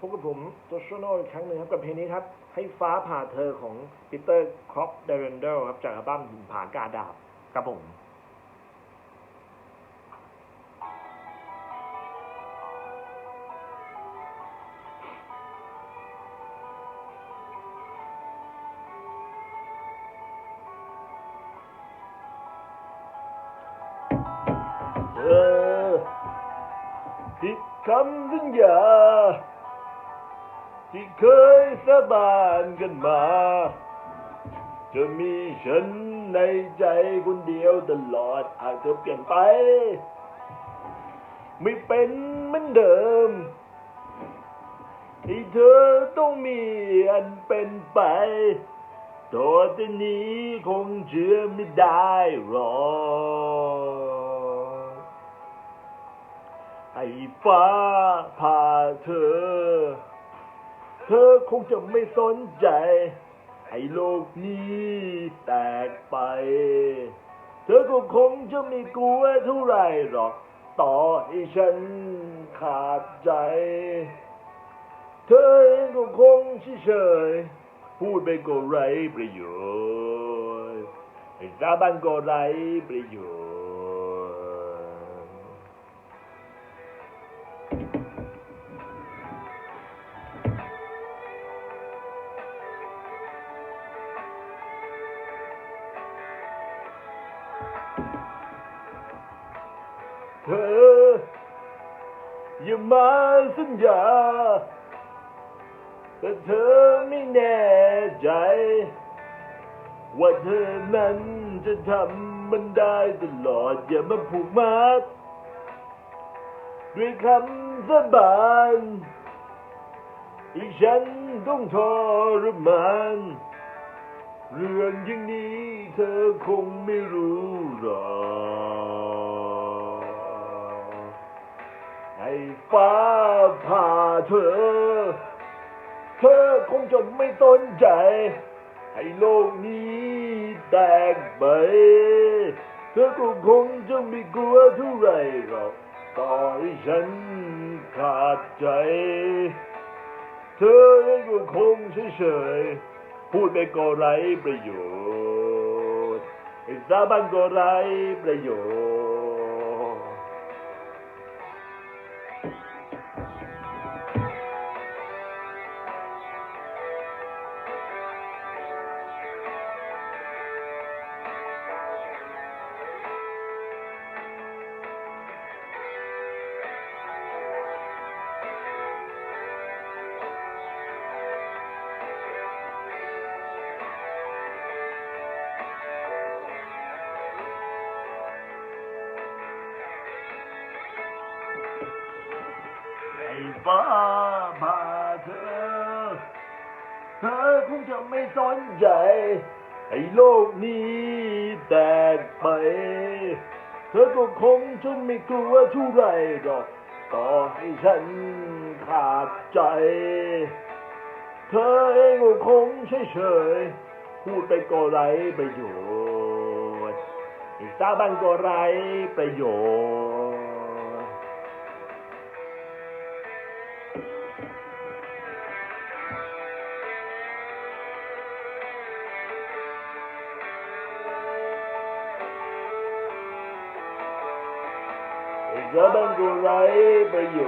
พบกับผมโจชโนอีกครั้งหนึ่งครับกับเพลงนี้ครับ ให้ฟ้าผ่าเธอของปีเตอร์ครอปเดเรนเดลครับ จากอัลบั้มหินผากาดาบครับผมเธอผิดคำสัญญา ที่เคยสาบานกันมา จะมีฉันในใจคนเดียวตลอดหากเธอเปลี่ยนไป ไม่เป็นเหมือนเดิมที่เธอต้องมีอันเป็นไปต่อจากนี้คงเชื่อไม่ได้หรอกไอ้ฟ้าผ่าเธอ เธอคงจะไม่สนใจไอ้โลกนี้แตกไป เธอก็คงจะไม่กลัวเท่าไรหรอก ต่อให้ฉันขาดใจ เธอเองก็คงเฉยพูดไปก็ไรประโยชน์ไอ้สาบันก็ไรประโยชน์ เธออย่ามาสัญญา แต่เธอไม่แน่ใจ ว่าเธอนั้นจะทำมันได้ตลอด อย่ามาผูกมัดด้วยคำสาบานที่ฉันต้องทรมาน เรื่องอย่างนี้เธอคงไม่รู้หรอกให้ฟ้าผ่าเธอ เธอคงจะไม่สนใจ ให้โลกนี้แตกไป เธอก็คงจะไม่กลัวเท่าไหรหรอกต่อให้ฉันขาดใจ เธอก็คงเฉยๆ พูดไปก็ไรประโยชน์สาบันก็ไรประโยชน์ ฟ้าผ่าเธอ เธอคงจะไม่สนใจไอ้โลกนี้แตกไป เธอก็คงจะไม่กลัวเทุไรหรอกต่อให้ฉันขาดใจ เธอเองก็คงเฉยๆพูดไปก็ไรประโยชน์ไอ้สาบันก็ไรประโยชน์ ไอ้ส